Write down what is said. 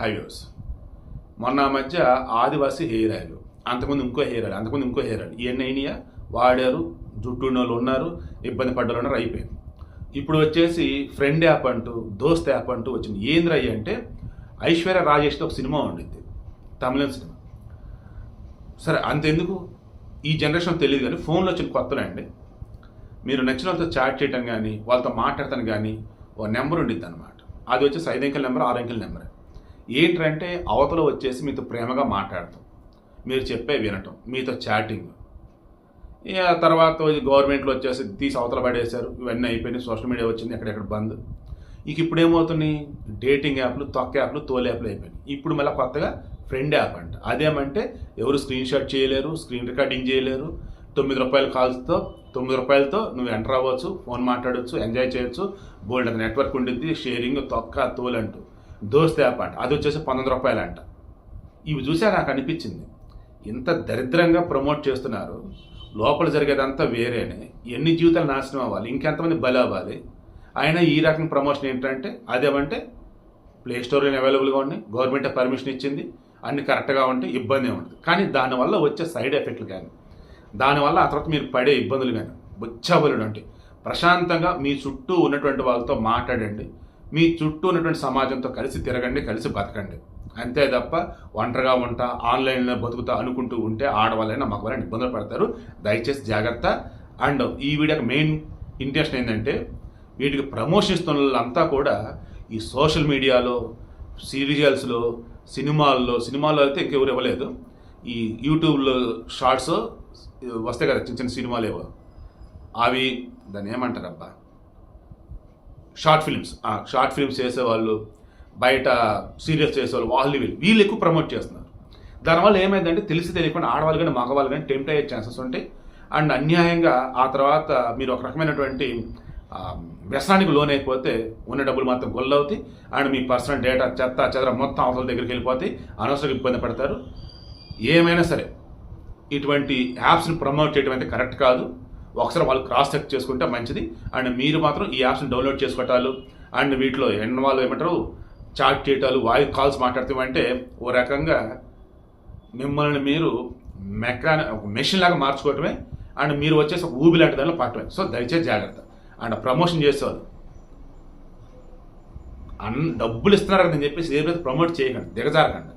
Highways మొన్న మధ్య ఆదివాసీ hair oil అంతకుముందు ఇంకో హెయిర్ ఆయిల్ అంతకుముందు ఇంకో హెయిర్ ఆయిల్. ఇవన్నీ అయినాయా వాడారు జుట్టు వాళ్ళు ఉన్నారు ఇబ్బంది పడ్డలు ఉన్నారు అయిపోయింది. ఇప్పుడు వచ్చేసి ఫ్రెండ్ యాప్ అంటూ దోస్త్ యాప్ అంటూ వచ్చింది. ఏంద్రయ్య అంటే ఐశ్వర్య రాజేష్తో ఒక సినిమా ఉండింది తమిళం సినిమా. సరే అంతెందుకు? ఈ జనరేషన్ తెలియదు కానీ ఫోన్లో వచ్చిన కొత్తలే అండి. మీరు నచ్చిన వాళ్ళతో చాట్ చేయటం కానీ వాళ్ళతో మాట్లాడతాను కానీ ఓ నెంబర్ ఉండిద్ది అనమాట అది వచ్చేసి ఐదు అంకెల నెంబర్ ఆరు అంకెల నెంబర్. ఏంటంటే అవతల వచ్చేసి మీతో ప్రేమగా మాట్లాడటం మీరు చెప్పే వినటం మీతో చాటింగ్. ఇక తర్వాత గవర్నమెంట్లో వచ్చేసి తీసి అవతల పడేశారు. ఇవన్నీ అయిపోయినాయి. సోషల్ మీడియా వచ్చింది. ఎక్కడెక్కడ బంద్. ఇక ఇప్పుడు ఏమవుతున్నాయి? డేటింగ్ యాప్లు తొక్క యాప్లు తోలు యాప్లు అయిపోయినాయి. ఇప్పుడు మళ్ళీ కొత్తగా ఫ్రెండ్ యాప్ అంట. అదేమంటే ఎవరు స్క్రీన్ షాట్ చేయలేరు స్క్రీన్ రికార్డింగ్ చేయలేరు. తొమ్మిది రూపాయల కాల్స్తో తొమ్మిది రూపాయలతో నువ్వు ఎంటర్ అవ్వచ్చు ఫోన్ మాట్లాడవచ్చు ఎంజాయ్ చేయొచ్చు. బోల్డ్ నెట్వర్క్ ఉంటుంది షేరింగ్ తొక్క తోలు అంటూ. దోస్తే యాప్ అంట అది వచ్చేసి పంతొమ్మిది రూపాయలు అంట ఇవి చూసా నాకు అనిపించింది. ఇంత దరిద్రంగా ప్రమోట్ చేస్తున్నారు. లోపల జరిగేదంతా వేరేనే. ఎన్ని జీవితాలు నాశనం అవ్వాలి? ఇంకెంతమంది బలి అవ్వాలి? అయినా ఈ రకం ప్రమోషన్ ఏంటంటే అదేమంటే ప్లే స్టోర్లో అవైలబుల్గా ఉన్నాయి గవర్నమెంట్ పర్మిషన్ ఇచ్చింది అన్ని కరెక్ట్గా ఉంటే ఇబ్బంది ఉంటుంది కానీ దానివల్ల వచ్చే సైడ్ ఎఫెక్ట్లు కానీ దానివల్ల ఆ తర్వాత మీరు పడే ఇబ్బందులు కానీ బుచ్చబలుడు అంటే ప్రశాంతంగా మీ చుట్టూ ఉన్నటువంటి వాళ్ళతో మాట్లాడండి. మీ చుట్టూ ఉన్నటువంటి సమాజంతో కలిసి తిరగండి కలిసి బతకండి. అంతే తప్ప ఒంటరిగా ఉంటా ఆన్లైన్లో బతుకుతా అనుకుంటూ ఉంటే ఆడవాళ్ళైనా మగవాళ్ళని ఇబ్బందులు పడతారు. దయచేసి జాగ్రత్త. అండ్ ఈ వీడియోకి మెయిన్ ఇంటెన్షన్ ఏంటంటే వీటికి ప్రమోషన్ ఇస్తున్న వాళ్ళంతా కూడా ఈ సోషల్ మీడియాలో సీరియల్స్లో సినిమాల్లో సినిమాల్లో అయితే ఇంకెవరు ఇవ్వలేదు. ఈ యూట్యూబ్లో షార్ట్స్ వస్తాయి కదా చిన్న చిన్న సినిమాలు ఏవో. అవి దాన్ని ఏమంటారు అబ్బా షార్ట్ ఫిల్మ్స్. షార్ట్ ఫిల్మ్స్ చేసేవాళ్ళు బయట సీరియల్స్ చేసేవాళ్ళు వాళ్ళు వీళ్ళు. వీళ్ళు ఎక్కువ ప్రమోట్ చేస్తున్నారు. దానివల్ల ఏమైందంటే తెలిసి తెలియకుండా ఆడవాళ్ళు కానీ మగవాళ్ళు కానీ టెంప్ట్ అయ్యే ఛాన్సెస్ ఉంటాయి అండ్ అన్యాయంగా ఆ తర్వాత మీరు ఒక రకమైనటువంటి వ్యసనానికి లోన్ అయిపోతే ఉన్న డబ్బులు మాత్రం గొల్లవుతాయి అండ్ మీ పర్సనల్ డేటా చెత్త చెదర మొత్తం అవతల దగ్గరికి వెళ్ళిపోతాయి అనవసరంగా ఇబ్బంది పడతారు. ఏమైనా సరే ఇటువంటి యాప్స్ని ప్రమోట్ చేయడం అయితే కరెక్ట్ కాదు. ఒకసారి వాళ్ళు క్రాస్ చెక్ చేసుకుంటే మంచిది. అండ్ మీరు మాత్రం ఈ యాప్స్ని డౌన్లోడ్ చేసుకోవటాలు అండ్ వీటిలో ఎన్న వాళ్ళు ఏమంటారు? చాట్ చేయటాలు వాయిస్ కాల్స్ మాట్లాడతామంటే ఓ రకంగా మిమ్మల్ని మీరు మెకాని ఒక మెషిన్ లాగా మార్చుకోవటమే. అండ్ మీరు వచ్చేసి ఒక ఊబి లాంటి దానిలో పట్టడమే సో దయచేసి జాగ్రత్త. అండ్ ప్రమోషన్ చేసేవాళ్ళు. అన్ డబ్బులు ఇస్తున్నారు అని చెప్పేసి ఏ ప్రమోట్ చేయకండి. దిగజారకండి.